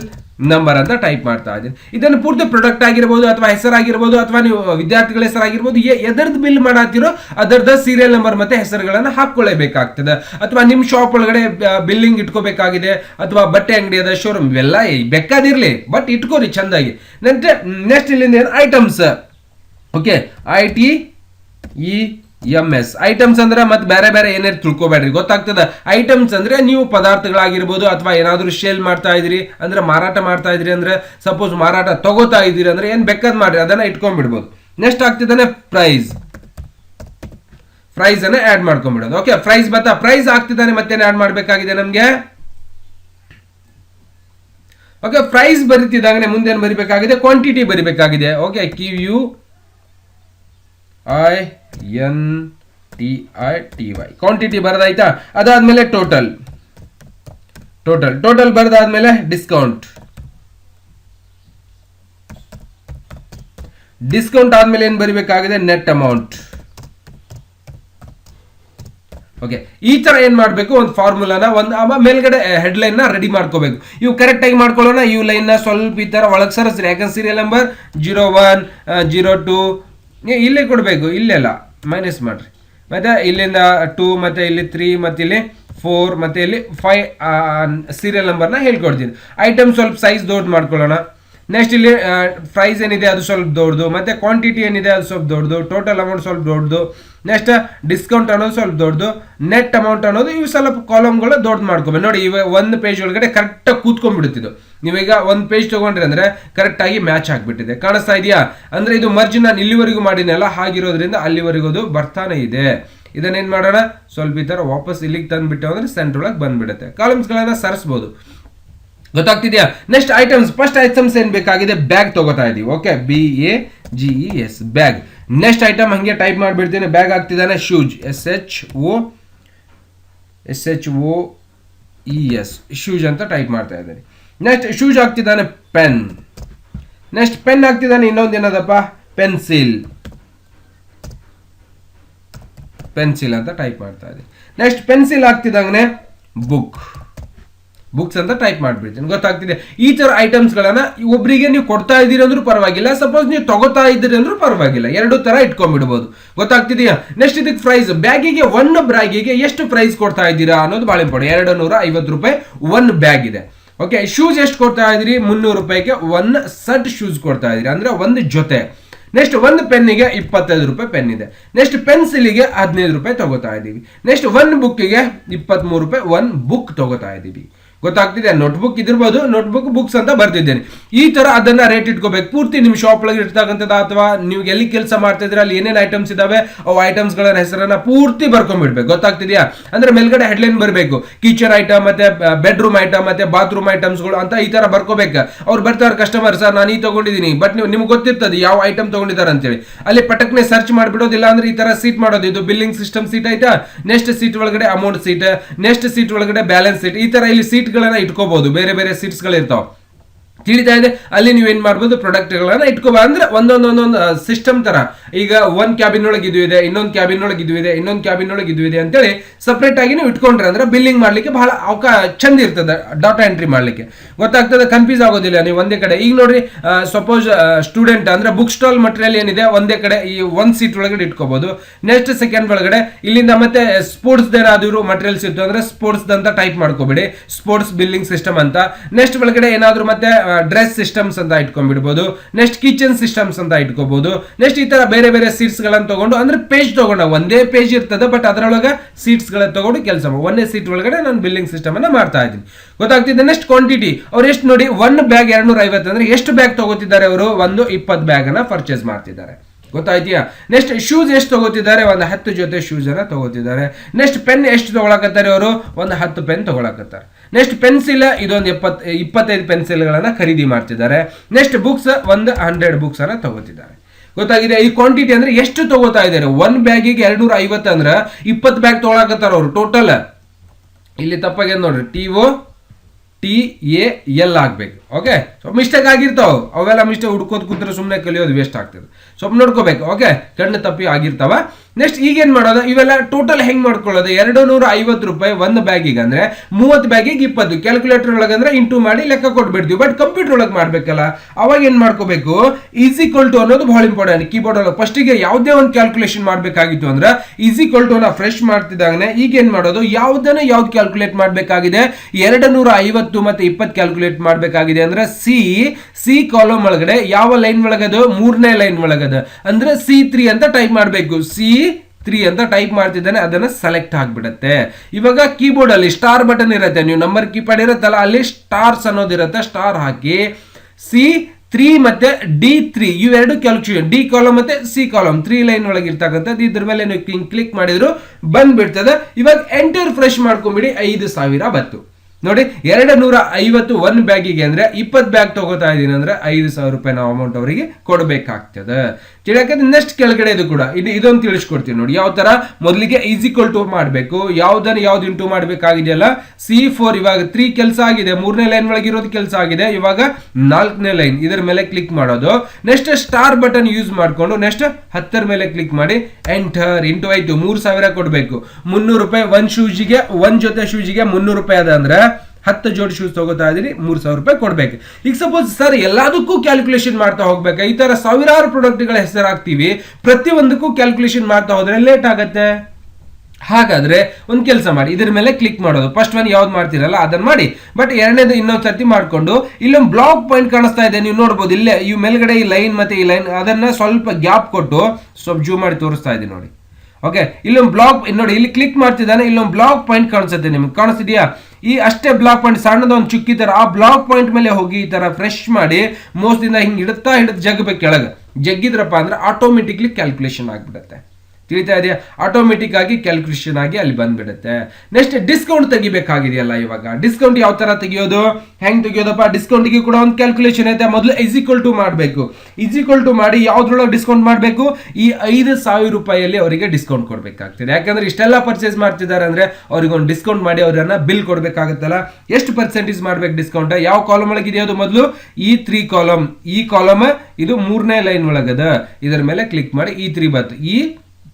ನಂಬರ್ ಅಂತ ಟೈಪ್ ಮಾಡ್ತಾ ಇದ್ದೀನಿ. ಇದನ್ನು ಪೂರ್ತಿ ಪ್ರೊಡಕ್ಟ್ ಆಗಿರ್ಬೋದು ಅಥವಾ ಹೆಸರಾಗಿರ್ಬೋದು ಅಥವಾ ನೀವು ವಿದ್ಯಾರ್ಥಿಗಳ ಹೆಸರಾಗಿರ್ಬೋದು ಎದರ್ದು ಬಿಲ್ ಮಾಡಾತಿರೋ ಅದರದ ಸೀರಿಯಲ್ ನಂಬರ್ ಮತ್ತೆ ಹೆಸರುಗಳನ್ನು ಹಾಕೊಳ್ಳೇಬೇಕಾಗ್ತದೆ ಅಥವಾ ನಿಮ್ಮ ಶಾಪ್ ಒಳಗಡೆ ಬಿಲ್ಲಿಂಗ್ ಇಟ್ಕೋಬೇಕಾಗಿದೆ, ಅಥವಾ ಬಟ್ಟೆ ಅಂಗಡಿ ಅದ ಶೋರೂಮ್ ಇವೆಲ್ಲ ಬೇಕಾದಿರಲಿ ಬಟ್ ಇಟ್ಕೋರಿ ಚೆಂದಾಗಿ. ನಂತರ ನೆಕ್ಸ್ಟ್ ಇಲ್ಲಿಂದ ಏನು? Items okay I T E M S. Items ಅಂದ್ರೆ ಮತ್ತೆ ಬೇರೆ ಬೇರೆ ಏನಾರು ತಿಳ್ಕೊಬೇಡ್ರಿ. ಗೊತ್ತಾಗ್ತದ? ಐಟಮ್ಸ್ ಅಂದ್ರೆ ನೀವು ಪದಾರ್ಥಗಳಾಗಿರ್ಬೋದು ಅಥವಾ ಏನಾದರೂ ಶೇಲ್ ಮಾಡ್ತಾ ಇದ್ರಿ ಅಂದ್ರೆ ಮಾರಾಟ ಮಾಡ್ತಾ ಇದ್ರಿ ಅಂದ್ರೆ ಸಪೋಸ್ ಮಾರಾಟ ತಗೋತಾ ಇದ್ದೀರಿ ಅಂದ್ರೆ ಏನ್ ಬೇಕಾದ್ ಮಾಡ್ರಿ, ಅದನ್ನ ಇಟ್ಕೊಂಡ್ಬಿಡ್ಬೋದು. ನೆಕ್ಸ್ಟ್ ಆಗ್ತಿದ್ದಾನೆ ಪ್ರೈಸ್ ಪ್ರೈಸ್ ಅನ್ನ ಆಡ್ ಮಾಡ್ಕೊಂಡ್ಬಿಡೋದು. ಓಕೆ ಪ್ರೈಸ್ ಬತ್ತಾ? ಪ್ರೈಸ್ ಆಗ್ತಿದ್ದಾನೆ ಮತ್ತೆ ಆಡ್ ಮಾಡ್ಬೇಕಾಗಿದೆ ನಮ್ಗೆ? ಓಕೆ ಪ್ರೈಸ್ ಬರೀತಿದ್ದಾಗನೆ ಮುಂದೇನು ಬರಿಬೇಕಾಗಿದೆ? Quantity ಬರಿಬೇಕಾಗಿದೆ. Okay Q U I N T I T Y quantity ಬರದಾಯ್ತಾ? ಅದಾದ್ಮೇಲೆ ಟೋಟಲ್ ಟೋಟಲ್ ಟೋಟಲ್ ಬರೆದಾದ್ಮೇಲೆ ಡಿಸ್ಕೌಂಟ್ ಡಿಸ್ಕೌಂಟ್ ಆದ್ಮೇಲೆ ಏನು ಬರಿಬೇಕಾಗಿದೆ? ನೆಟ್ ಅಮೌಂಟ್ ಓಕೆ ಈ ತರ ಏನ್ ಮಾಡಬೇಕು? ಒಂದು ಫಾರ್ಮುಲಾನ ಒಂದು ಮೇಲ್ಗಡೆ ಹೆಡ್ಲೈನ್ನ ರೆಡಿ ಮಾಡ್ಕೋಬೇಕು. ಇವು ಕರೆಕ್ಟ್ ಆಗಿ ಮಾಡ್ಕೊಳ್ಳೋಣ. ಇವು ಲೈನ್ ಸ್ವಲ್ಪ ಈ ತರ ಒಳಗೆ ಸರಿಸ್ರಿ. ಯಾಕಂದ್ರೆ serial number zero one zero two ಇಲ್ಲೇ ಕೊಡಬೇಕು ಇಲ್ಲೆಲ್ಲ ಮೈನಸ್ ಮಾಡ್ರಿ. ಮತ್ತೆ ಇಲ್ಲಿಂದ ಟೂ ಮತ್ತೆ ಇಲ್ಲಿ ತ್ರೀ ಮತ್ತೆ ಇಲ್ಲಿ ಫೋರ್ ಮತ್ತೆ ಇಲ್ಲಿ ಫೈವ್ ಸೀರಿಯಲ್ ನಂಬರ್ನ ಹೇಳ್ಕೊಡ್ತೀನಿ. ಐಟಮ್ ಸ್ವಲ್ಪ ಸೈಜ್ ದೊಡ್ಡ ಮಾಡ್ಕೊಳ್ಳೋಣ. ನೆಕ್ಸ್ಟ್ ಇಲ್ಲಿ ಪ್ರೈಸ್ ಏನಿದೆ ಅದು ಸ್ವಲ್ಪ ದೊಡ್ಡದು, ಮತ್ತೆ ಕ್ವಾಂಟಿಟಿ ಏನಿದೆ ಅದು ಸ್ವಲ್ಪ ದೊಡ್ಡದು ಟೋಟಲ್ ಅಮೌಂಟ್ ಸ್ವಲ್ಪ ದೊಡ್ಡದು. ನೆಕ್ಸ್ಟ್ ಡಿಸ್ಕೌಂಟ್ ಅನ್ನೋದು ಸ್ವಲ್ಪ ದೊಡ್ಡದು. ನೆಟ್ ಅಮೌಂಟ್ ಅನ್ನೋದು ಇವು ಸ್ವಲ್ಪ ಕಾಲಮ್ಗಳು ದೊಡ್ಡ ಮಾಡ್ಕೊಬೇಕು. ನೋಡಿ ಇವಾಗ ಒಂದು ಪೇಜ್ ಒಳಗಡೆ ಕರೆಕ್ಟಾಗಿ ಕೂತ್ಕೊಂಡ್ಬಿಡುತ್ತಿದ್ದು ನೀವೀಗ ಒಂದು ಪೇಜ್ ತೊಗೊಂಡ್ರಿ ಅಂದ್ರೆ ಕರೆಕ್ಟಾಗಿ ಮ್ಯಾಚ್ ಆಗಿಬಿಟ್ಟಿದೆ. ಕಾಣಿಸ್ತಾ ಇದೆಯಾ? ಅಂದ್ರೆ ಇದು ಮರ್ಜ್ ನಾನು ಇಲ್ಲಿವರೆಗೂ ಮಾಡಿನಲ್ಲ ಹಾಗಿರೋದ್ರಿಂದ ಅಲ್ಲಿವರೆಗೂ ಅದು ಬರ್ತಾನೆ ಇದೆ. ಇದನ್ನೇನು ಮಾಡೋಣ? ಸ್ವಲ್ಪ ಈ ಥರ ವಾಪಸ್ ಇಲ್ಲಿಗೆ ತಂದ್ಬಿಟ್ಟು ಅಂದ್ರೆ ಸೆಂಟ್ರ್ ಒಳಗೆ ಬಂದ್ಬಿಡುತ್ತೆ. ಕಾಲಮ್ಸ್ಗಳನ್ನ ಸರಿಸ್ಬೋದು. ಗೊತ್ತಾಗ್ತಿದ್ಯಾ? ನೆಕ್ಸ್ಟ್ ಐಟಮ್ಸ್ ಫಸ್ಟ್ ಐಟಮ್ಸ್ ಏನು ಬೇಕಾಗಿದೆ? ಬ್ಯಾಗ್ ತಗೋತಾ ಇದೀವಿ. Okay B A G E S bag next item ಹಂಗೆ ಟೈಪ್ ಮಾಡಿಬಿಡ್ತೀನಿ. Bag ಆಗ್ತಿದ್ದಾನೆ shoes S H O S H O E S shoes ಅಂತ ಟೈಪ್ ಮಾಡ್ತಾ ಇದ್ದೀನಿ. ನೆಕ್ಸ್ಟ್ ಶೂಸ್ ಆಗ್ತಿದ್ದಾನೆ ಪೆನ್ ನೆಕ್ಸ್ಟ್ ಪೆನ್ ಆಗ್ತಿದ್ದಾನೆ ಇನ್ನೊಂದು ಏನದಪ್ಪ? ಪೆನ್ಸಿಲ್ ಪೆನ್ಸಿಲ್ ಅಂತ ಟೈಪ್ ಮಾಡ್ತಾ ಇದ್ದೀನಿ. ನೆಕ್ಸ್ಟ್ ಪೆನ್ಸಿಲ್ ಆಗ್ತಿದ್ದಂಗೆ ಬುಕ್ ಬುಕ್ಸ್ ಅಂತ ಟೈಪ್ ಮಾಡಿಬಿಡ್ತೀನಿ ಗೊತ್ತಾಗ್ತಿದೆ, ಈ ಥರ ಐಟಮ್ಸ್ಗಳನ್ನು ಒಬ್ಬರಿಗೆ ನೀವು ಕೊಡ್ತಾ ಇದ್ದೀರಿ ಅಂದ್ರೂ ಪರವಾಗಿಲ್ಲ ಸಪೋಸ್ ನೀವು ತಗೋತಾ ಇದ್ದೀರಿ ಅಂದರೂ ಪರವಾಗಿಲ್ಲ, ಎರಡು ಥರ ಇಟ್ಕೊಂಡ್ಬಿಡ್ಬೋದು. ಗೊತ್ತಾಗ್ತಿದೆಯಾ? ನೆಕ್ಸ್ಟ್ ಇದಕ್ಕೆ ಪ್ರೈಸ್ ಬ್ಯಾಗಿಗೆ ಒನ್ ಬ್ಯಾಗಿಗೆ ಎಷ್ಟು ಪ್ರೈಸ್ ಕೊಡ್ತಾ ಇದ್ದೀರಾ ಅನ್ನೋದು ಭಾಳ ಇಂಪಾರ್ಟೆಂಟ್ ಎರಡು ನೂರ ಐವತ್ತು ರೂಪಾಯಿ ಒನ್ ಬ್ಯಾಗ್ ಇದೆ. ಓಕೆ ಶೂಸ್ ಎಷ್ಟು ಕೊಡ್ತಾ ಇದ್ದೀರಿ? ಮುನ್ನೂರು ರೂಪಾಯಿಗೆ ಒನ್ ಸೆಟ್ ಶೂಸ್ ಕೊಡ್ತಾ ಇದ್ದೀರಿ. ಅಂದರೆ ಒಂದು ಜೊತೆ. ನೆಕ್ಸ್ಟ್ ಒಂದು ಪೆನ್ನಿಗೆ ಇಪ್ಪತ್ತೈದು ರೂಪಾಯಿ ಪೆನ್ ಇದೆ. ನೆಕ್ಸ್ಟ್ ಪೆನ್ಸಿಲಿಗೆ ಹದಿನೈದು ರೂಪಾಯಿ ತಗೋತಾ ಇದ್ದೀವಿ. ನೆಕ್ಸ್ಟ್ ಒನ್ ಬುಕ್ಕಿಗೆ ಇಪ್ಪತ್ತ್ಮೂರು ರೂಪಾಯಿ ಒನ್ ಬುಕ್ ತಗೋತಾ ಇದ್ದೀವಿ. ಗೊತ್ತಾಗ್ತಿದೆ ನೋಟ್ಬುಕ್ ಇದಿರ್ಬೋದು ನೋಟ್ಬುಕ್ ಬುಕ್ಸ್ ಅಂತ ಬರ್ತಿದ್ದೇನೆ ಈ ತರ ಅದನ್ನ ರೇಟ್ ಇಟ್ಕೋಬೇಕು. ಪೂರ್ತಿ ನಿಮ್ಮ ಶಾಪ್ ಒಳಗೆ ಇರ್ತಕ್ಕಂಥದ್ದು ಅಥವಾ ನೀವು ಎಲ್ಲಿ ಕೆಲಸ ಮಾಡ್ತಾ ಇದ್ರೆ ಅಲ್ಲಿ ಏನೇನು ಐಟಮ್ಸ್ ಇದಾವೆ ಅವು ಐಟಮ್ಸ್ಗಳ ಹೆಸರನ್ನ ಪೂರ್ತಿ ಬರ್ಕೊಂಡ್ಬಿಡ್ಬೇಕು ಗೊತ್ತಾಗ್ತಿದ್ಯಾ? ಅಂದ್ರೆ ಮೇಲ್ಗಡೆ ಹೆಡ್ಲೈನ್ ಬರಬೇಕು. ಕಿಚನ್ ಐಟಮ್ ಮತ್ತೆ ಬೆಡ್ರೂಮ್ ಐಟಮ್ ಮತ್ತೆ ಬಾತ್ರೂಮ್ ಐಟಮ್ಸ್ಗಳು ಅಂತ ಈ ತರ ಬರ್ಕೋಬೇಕು. ಅವ್ರು ಬರ್ತಾರೆ ಕಸ್ಟಮರ್ ಸರ್ ನಾನು ಈ ತಗೊಂಡಿದ್ದೀನಿ. ಬಟ್ ನೀವು, ನಿಮ್ಗೆ ಗೊತ್ತಿರ್ತದೆ ಯಾವ ಐಟಮ್ ತಗೊಂಡಿದ್ದಾರೆ ಅಂತೇಳಿ. ಅಲ್ಲಿ ಪಟಕ್ನೆ ಸರ್ಚ್ ಮಾಡಿಬಿಡೋದಿಲ್ಲ ಅಂದ್ರೆ ಈ ತರ ಸೀಟ್ ಮಾಡೋದು. ಇದು ಬಿಲ್ಲಿಂಗ್ ಸಿಸ್ಟಮ್ ಸೀಟ್ ಆಯ್ತಾ? ನೆಕ್ಸ್ಟ್ ಸೀಟ್ ಒಳಗಡೆ ಅಮೌಂಟ್ ಸೀಟ್ ನೆಕ್ಸ್ಟ್ ಸೀಟ್ ಒಳಗಡೆ ಬ್ಯಾಲೆನ್ಸ್ ಸೀಟ್ ಈ ತರ ಇಲ್ಲಿ ಸೀಟ್ಗಳನ್ನ ಇಟ್ಕೋಬಹುದು. ಬೇರೆ ಬೇರೆ ಸೀಟ್ಸ್ಗಳು ಇರ್ತಾವ ತಿಳಿತಾ ಇದೆ. ಅಲ್ಲಿ ನೀವು ಏನ್ ಮಾಡ್ಬೋದು ಪ್ರಾಡಕ್ಟ್ಗಳನ್ನ ಇಟ್ಕೋಬಾ. ಅಂದ್ರೆ ಒಂದೊಂದೊಂದೊಂದು ಒಂದೊಂದು ಸಿಸ್ಟಮ್ ತರ. ಈಗ ಒಂದ್ ಕ್ಯಾಬಿನ್ ಒಳಗೆ ಇದು ಇದೆ, ಇನ್ನೊಂದು ಕ್ಯಾಬಿನ್ ಒಳಗೆ ಇದು ಇದೆ, ಇನ್ನೊಂದು ಕ್ಯಾಬಿನ್ ಒಳಗೆ ಇದು ಇದೆ ಅಂತೇಳಿ ಸಪ್ರೇಟ್ ಆಗಿ ನೀವು ಇಟ್ಕೊಂಡ್ರೆ ಅಂದ್ರೆ ಬಿಲ್ಲಿಂಗ್ ಮಾಡ್ಲಿಕ್ಕೆ ಬಹಳ ಅವಕಾಶ ಚಂದ ಇರ್ತದೆ ಡಾಟಾ ಎಂಟ್ರಿ ಮಾಡ್ಲಿಕ್ಕೆ. ಗೊತ್ತಾಗ್ತದೆ ಕನ್ಫ್ಯೂಸ್ ಆಗೋದಿಲ್ಲ. ನೀವು ಒಂದೇ ಕಡೆ, ಈಗ ನೋಡ್ರಿ ಸಪೋಸ್ ಸ್ಟೂಡೆಂಟ್ ಅಂದ್ರೆ ಬುಕ್ ಸ್ಟಾಲ್ ಮಟೀರಿಯಲ್ ಏನಿದೆ, ಒಂದೇ ಕಡೆ ಈ ಒಂದ್ ಸೀಟ್ ಒಳಗಡೆ ಇಟ್ಕೋಬಹುದು ನೆಕ್ಸ್ಟ್ ಸೆಕೆಂಡ್ ಒಳಗಡೆ, ಇಲ್ಲಿಂದ ಮತ್ತೆ ಸ್ಪೋರ್ಟ್ಸ್ ಏನಾದ್ರು ಮಟೀರಿಯಲ್ಸ್ ಇತ್ತು ಅಂದ್ರೆ ಸ್ಪೋರ್ಟ್ಸ್ ಅಂತ ಟೈಪ್ ಮಾಡ್ಕೋಬೇಡಿ. ಸ್ಪೋರ್ಟ್ಸ್ ಬಿಲ್ಲಿಂಗ್ ಸಿಸ್ಟಮ್ ಅಂತ. ನೆಕ್ಸ್ಟ್ ಒಳಗಡೆ ಏನಾದರೂ ಮತ್ತೆ ಡ್ರೆಸ್ ಸಿಸ್ಟಮ್ಸ್ ಅಂತ ಇಟ್ಕೊಂಡ್ಬಿಡ್ಬೋದು ನೆಕ್ಸ್ಟ್ ಕಿಚನ್ ಸಿಸ್ಟಮ್ಸ್ ಅಂತ ಇಟ್ಕೋಬಹುದು ನೆಕ್ಸ್ಟ್ ಈ ತರ ಬೇರೆ ಬೇರೆ ಸೀಟ್ಸ್ ಗಳನ್ನ ತಗೊಂಡು, ಅಂದ್ರೆ ಪೇಜ್ ತಗೊಂಡ, ಒಂದೇ ಪೇಜ್ ಇರ್ತದೆ ಬಟ್ ಅದರೊಳಗೆ ಸೀಟ್ಸ್ ಗಳನ್ನ ತಗೊಂಡು ಕೆಲಸ ಒಂದೇ ಸೀಟ್ ಒಳಗಡೆ ನಾನು ಬಿಲ್ಲಿಂಗ್ ಸಿಸ್ಟಮ್ ಅನ್ನ ಮಾಡ್ತಾ ಇದ್ದೀನಿ. ಗೊತ್ತಾಗ್ತಿದೆ? ನೆಕ್ಸ್ಟ್ ಕ್ವಾಂಟಿಟಿ ಅವ್ರು ಎಷ್ಟು ನೋಡಿ ಒನ್ ಬ್ಯಾಗ್ ಎರಡ್ನೂರ ಐವತ್ತು ಅಂದ್ರೆ ಎಷ್ಟು ಬ್ಯಾಗ್ ತಗೋತಿದ್ದಾರೆ ಅವರು? ಒಂದು ಇಪ್ಪತ್ತು ಬ್ಯಾಗ್ ಅನ್ನ ಪರ್ಚೇಸ್ ಮಾಡ್ತಿದ್ದಾರೆ. ಗೊತ್ತಾಯ್ತೀಯಾ? ನೆಕ್ಸ್ಟ್ ಶೂಸ್ ಎಷ್ಟು ತಗೋತಿದ್ದಾರೆ? ಒಂದು ಹತ್ತು ಜೊತೆ ಶೂಸನ್ನು ತಗೋತಿದ್ದಾರೆ. ನೆಕ್ಸ್ಟ್ ಪೆನ್ ಎಷ್ಟು ತಗೊಳಕತ್ತಾರೆ ಅವರು? ಒಂದು ಹತ್ತು ಪೆನ್ ತೊಗೊಳಕತ್ತಾರೆ. ನೆಕ್ಸ್ಟ್ ಪೆನ್ಸಿಲ್ ಇದೊಂದು ಎಪ್ಪತ್ ಇಪ್ಪತ್ತೈದು ಪೆನ್ಸಿಲ್ಗಳನ್ನ ಖರೀದಿ ಮಾಡ್ತಿದ್ದಾರೆ. ನೆಕ್ಸ್ಟ್ ಬುಕ್ಸ್ ಒಂದು ಹಂಡ್ರೆಡ್ ಬುಕ್ಸನ್ನು ತಗೋತಿದ್ದಾರೆ. ಗೊತ್ತಾಗಿದೆ? ಈ ಕ್ವಾಂಟಿಟಿ ಅಂದ್ರೆ ಎಷ್ಟು ತಗೋತಾ ಇದ್ದಾರೆ? ಒನ್ ಬ್ಯಾಗಿಗೆ ಎರಡ್ನೂರ ಐವತ್ತು ಅಂದ್ರೆ ಇಪ್ಪತ್ತು ಬ್ಯಾಗ್ ತಗೊಳಕತ್ತಾರ ಅವರು ಟೋಟಲ್ ಇಲ್ಲಿ ತಪ್ಪಾಗ್ಯದ ನೋಡ್ರಿ. T O T A L ಆಗ್ಬೇಕು. ಓಕೆ ಸ್ವಲ್ಪ ಮಿಸ್ಟೇಕ್ ಆಗಿರ್ತಾವ. ಅವೆಲ್ಲ ಮಿಸ್ಟೇಕ್ ಹುಡ್ಕೋದ್ ಕೂತ್ರೆ ಸುಮ್ಮನೆ ಕಲಿಯೋದು ವೇಸ್ಟ್ ಆಗ್ತದೆ. ಸ್ವಲ್ಪ ನೋಡ್ಕೋಬೇಕು. ಓಕೆ ಕಣ್ಣು ತಪ್ಪಿ ಆಗಿರ್ತಾವ. ನೆಕ್ಸ್ಟ್ ಈಗೇನ್ ಮಾಡೋದು? ಇವೆಲ್ಲ ಟೋಟಲ್ ಹೆಂಗ್ ಮಾಡ್ಕೊಳ್ಳೋದು? ಎರಡು ನೂರ ಐವತ್ತು ರೂಪಾಯಿ ಒಂದು ಬ್ಯಾಗಿಗೆ ಅಂದ್ರೆ ಮೂವತ್ತು ಬ್ಯಾಗಿಗೆ ಇಪ್ಪತ್ತು. ಕ್ಯಾಲ್ಕುಲೇಟರ್ ಒಳಗಂದ್ರೆ ಇಂಟು ಮಾಡಿ ಲೆಕ್ಕ ಕೊಟ್ಬಿಡ್ತೀವಿ. ಬಟ್ ಕಂಪ್ಯೂಟರ್ ಒಳಗೆ ಮಾಡಬೇಕಲ್ಲ? ಅವಾಗ ಏನ್ ಮಾಡ್ಕೋಬೇಕು? ಈಕ್ವಲ್ ಟು ಅನ್ನೋದು ಬಹಳ ಇಂಪಾರ್ಟೆಂಟ್ ಕೀಬೋರ್ಡ್ ಒಳಗೆ ಫಸ್ಟಿಗೆ ಯಾವುದೇ ಒಂದು ಕ್ಯಾಲ್ಕುಲೇಷನ್ ಮಾಡಬೇಕಾಗಿತ್ತು ಅಂದ್ರೆ ಈಕ್ವಲ್ ಟು ಫ್ರೆಶ್ ಮಾಡ್ತಿದ್ದಾಗನೇ ಈಗ ಏನ್ ಮಾಡೋದು? ಯಾವ್ದನ್ನ ಯಾವ್ದು ಕ್ಯಾಲ್ಕುಲೇಟ್ ಮಾಡಬೇಕಾಗಿದೆ? ಎರಡು ನೂರ ಐವತ್ತು ಮತ್ತೆ ಇಪ್ಪತ್ತು ಕ್ಯಾಲ್ಕುಲೇಟ್ ಮಾಡಬೇಕಾಗಿದೆ. ಅಂದ್ರೆ ಸಿ ಸಿ ಕಾಲಮ್ ಒಳಗಡೆ ಯಾವ ಲೈನ್ ಒಳಗದು? ಮೂರನೇ ಲೈನ್ ಒಳಗದ. ಅಂದ್ರೆ ಸಿ ತ್ರೀ ಅಂತ ಟೈಪ್ ಮಾಡಬೇಕು. ಸಿ ತ್ರೀ ಅಂತ ಟೈಪ್ ಮಾಡ್ತಿದ್ದಾನೆ, ಅದನ್ನ ಸೆಲೆಕ್ಟ್ ಆಗ್ಬಿಡುತ್ತೆ. ಇವಾಗ ಕೀಬೋರ್ಡ್ ಅಲ್ಲಿ ಸ್ಟಾರ್ ಬಟನ್ ಇರುತ್ತೆ. ನೀವು ನಂಬರ್ ಕೀಪ್ಯಾಡ್ ಇರುತ್ತಲ್ಲ, ಅಲ್ಲಿ ಸ್ಟಾರ್ಸ್ ಅನ್ನೋದಿರುತ್ತೆ ಸ್ಟಾರ್ ಹಾಕಿ ಸಿ ತ್ರೀ ಮತ್ತೆ ಡಿ ತ್ರೀ ಇವೆರಡು ಕ್ಯಾಲ್ಕುಲೇಷನ್ ಡಿ ಕಾಲಮ್ ಮತ್ತೆ ಸಿ ಕಾಲಮ್ ತ್ರೀ ಲೈನ್ ಒಳಗೆ ಇರ್ತಕ್ಕಂಥದ್ದು. ಇದ್ರ ಮೇಲೆ ನೀವು ಕ್ಲಿಕ್ ಮಾಡಿದ್ರು ಬಂದ್ಬಿಡ್ತದೆ. ಇವಾಗ ಎಂಟರ್ ಫ್ರೆಶ್ ಮಾಡ್ಕೊಂಬಿಡಿ, ಐದು ಸಾವಿರ ಬತ್ತು ನೋಡಿ ಎರಡು ನೂರ ಐವತ್ತು ಒನ್ ಬ್ಯಾಗಿಗೆ ಅಂದ್ರೆ ಇಪ್ಪತ್ತು ಬ್ಯಾಗ್ ತಗೋತಾ ಇದೀನಿ ಅಂದ್ರೆ ಐದು ಸಾವಿರ ರೂಪಾಯಿ ನಾವು ಅಮೌಂಟ್ ಅವರಿಗೆ ಕೊಡಬೇಕಾಗ್ತದೆ. ಯಾಕಂದ್ರೆ ನೆಕ್ಸ್ಟ್ ಕೆಳಗಡೆ ಇದು ಕೂಡ, ಇದು ಇದೊಂದು ತಿಳಿಸ್ಕೊಡ್ತೀನಿ ನೋಡಿ, ಯಾವ ತರ ಮೊದಲಿಗೆ ಈಸಿಕ್ವಲ್ ಟು ಮಾಡಬೇಕು, ಯಾವ್ದನ್ನ ಯಾವ್ದು ಇಂಟು ಮಾಡಬೇಕಾಗಿದೆಯಲ್ಲ ಸಿ ಫೋರ್ ಇವಾಗ ತ್ರೀ ಕೆಲಸ ಆಗಿದೆ, ಮೂರನೇ ಲೈನ್ ಒಳಗೆ ಇರೋದು ಕೆಲಸ ಆಗಿದೆ, ಇವಾಗ ನಾಲ್ಕನೇ ಲೈನ್ ಇದರ ಮೇಲೆ ಕ್ಲಿಕ್ ಮಾಡೋದು. ನೆಕ್ಸ್ಟ್ ಸ್ಟಾರ್ ಬಟನ್ ಯೂಸ್ ಮಾಡ್ಕೊಂಡು ನೆಕ್ಸ್ಟ್ ಹತ್ತರ ಮೇಲೆ ಕ್ಲಿಕ್ ಮಾಡಿ ಎಂಟರ್ ಇಂಟು ಆಯ್ತು, ಮೂರು ಸಾವಿರ ಕೊಡಬೇಕು. ಮುನ್ನೂರು ರೂಪಾಯಿ ಒಂದ್ ಶೂಜಿಗೆ ಒಂದ್ ಜೊತೆ ಶೂಜಿಗೆ ಮುನ್ನೂರು ರೂಪಾಯಿ ಅದ ಅಂದ್ರೆ ಹತ್ತು ಜೋಡಿ ಶೂಸ್ ತಗೋತಾ ಇದ್ದೀರಿ ಮೂರು ಸಾವಿರ ರೂಪಾಯಿ ಕೊಡ್ಬೇಕು. ಈಗ ಸಪೋಸ್ ಸರ್ ಎಲ್ಲದಕ್ಕೂ ಕ್ಯಾಲ್ಕುಲೇಷನ್ ಮಾಡ್ತಾ ಹೋಗ್ಬೇಕು? ಈ ತರ ಸಾವಿರಾರು ಪ್ರಾಡಕ್ಟ್ಗಳ ಹೆಸರಾಗ್ತೀವಿ, ಪ್ರತಿಯೊಂದಕ್ಕೂ ಕ್ಯಾಲ್ಕುಲೇಷನ್ ಮಾಡ್ತಾ ಹೋದರೆ ಲೇಟ್ ಆಗುತ್ತೆ. ಹಾಗಾದ್ರೆ ಒಂದು ಕೆಲಸ ಮಾಡಿ, ಇದ್ರ ಮೇಲೆ ಕ್ಲಿಕ್ ಮಾಡೋದು. ಫಸ್ಟ್ ಒನ್ ಯಾವ್ದು ಮಾಡ್ತೀರಲ್ಲ ಅದನ್ನ ಮಾಡಿ. ಬಟ್ ಎರಡನೇದು ಇನ್ನೊಂದು ಸರ್ತಿ ಮಾಡ್ಕೊಂಡು, ಇಲ್ಲೊಂದು ಬ್ಲಾಕ್ ಪಾಯಿಂಟ್ ಕಾಣಿಸ್ತಾ ಇದೆ, ನೀವು ನೋಡ್ಬೋದು, ಇಲ್ಲೇ, ಈ ಮೇಲ್ಗಡೆ ಈ ಲೈನ್ ಮತ್ತೆ ಈ ಲೈನ್ ಅದನ್ನ ಸ್ವಲ್ಪ ಗ್ಯಾಪ್ ಕೊಟ್ಟು, ಸ್ವಲ್ಪ ಜೂಮ್ ಮಾಡಿ ತೋರಿಸ್ತಾ ಇದೀನಿ ನೋಡಿ. ಓಕೆ ಇಲ್ಲೊಂದು ಬ್ಲಾಕ್ ನೋಡಿ, ಇಲ್ಲಿ ಕ್ಲಿಕ್ ಮಾಡ್ತಿದ್ದಾನೆ, ಇಲ್ಲೊಂದು ಬ್ಲಾಕ್ ಪಾಯಿಂಟ್ ಕಾಣಿಸುತ್ತೆ ನಿಮ್ಗೆ. ಕಾಣಿಸ್ತಿದ್ಯಾ? ಈ ಅಷ್ಟೇ ಬ್ಲಾಕ್ ಪಾಯಿಂಟ್ ಸಣ್ಣದ ಒಂದು ಚುಕ್ಕಿ ಥರ ಆ ಬ್ಲಾಕ್ ಪಾಯಿಂಟ್ ಮೇಲೆ ಹೋಗಿ ಈ ತರ ಫ್ರೆಶ್ ಮಾಡಿ ಮೋಸದಿಂದ ಹಿಂಗೆ ಹಿಡುತ್ತಾ ಹಿಡಿದು ಜಗ್ಬೇಕು ಕೆಳಗೆ. ಜಗ್ಗಿದ್ರಪ್ಪ ಅಂದ್ರೆ ಆಟೋಮೆಟಿಕ್ಲಿ ಕ್ಯಾಲ್ಕುಲೇಷನ್ ಆಗಿಬಿಡುತ್ತೆ. ತಿಳಿತಾ ಇದೆಯಾ? ಆಟೋಮೆಟಿಕ್ ಆಗಿ ಕ್ಯಾಲ್ಕುಲೇಷನ್ ಆಗಿ ಅಲ್ಲಿ ಬಂದ್ಬಿಡುತ್ತೆ. ನೆಕ್ಸ್ಟ್ ಡಿಸ್ಕೌಂಟ್ ತೆಗಿಬೇಕಾಗಿದೆಯಲ್ಲ ಇವಾಗ. ಡಿಸ್ಕೌಂಟ್ ಯಾವ ತರ ತೆಗಿಯೋದು? ಹೆಂಗ್ ತೆಗಿಯೋದಪ್ಪ? ಡಿಸ್ಕೌಂಟ್ಗೆ ಕೂಡ ಒಂದು ಕ್ಯಾಲ್ಕುಲೇಷನ್ ಐತೆ. ಮೊದಲು ಈಕ್ವಲ್ ಟು ಮಾಡಬೇಕು. ಈಕ್ವಲ್ ಟು ಮಾಡಿ ಯಾವ್ದ್ರೊಳಗೆ ಡಿಸ್ಕೌಂಟ್ ಮಾಡಬೇಕು? ಈ ಐದು ಸಾವಿರ ರೂಪಾಯಿಯಲ್ಲಿ ಅವರಿಗೆ ಡಿಸ್ಕೌಂಟ್ ಕೊಡಬೇಕಾಗ್ತದೆ. ಯಾಕಂದ್ರೆ ಇಷ್ಟೆಲ್ಲ ಪರ್ಚೇಸ್ ಮಾಡ್ತಿದ್ದಾರೆ ಅಂದ್ರೆ ಅವ್ರಿಗೆ ಒಂದು ಡಿಸ್ಕೌಂಟ್ ಮಾಡಿ ಅವರನ್ನ ಬಿಲ್ ಕೊಡಬೇಕಾಗುತ್ತಲ್ಲ. ಎಷ್ಟು ಪರ್ಸೆಂಟೇಜ್ ಮಾಡ್ಬೇಕು ಡಿಸ್ಕೌಂಟ್ ಯಾವ ಕಾಲಮ್ ಒಳಗೆ ಇದೆಯೋದು ಮೊದಲು? ಈ ತ್ರೀ ಕಾಲಮ್ ಈ ಕಾಲಮ್ ಇದು ಮೂರನೇ ಲೈನ್ ಒಳಗದ. ಇದರ ಮೇಲೆ ಕ್ಲಿಕ್ ಮಾಡಿ ಈ ತ್ರೀ ಬತ್ ಈ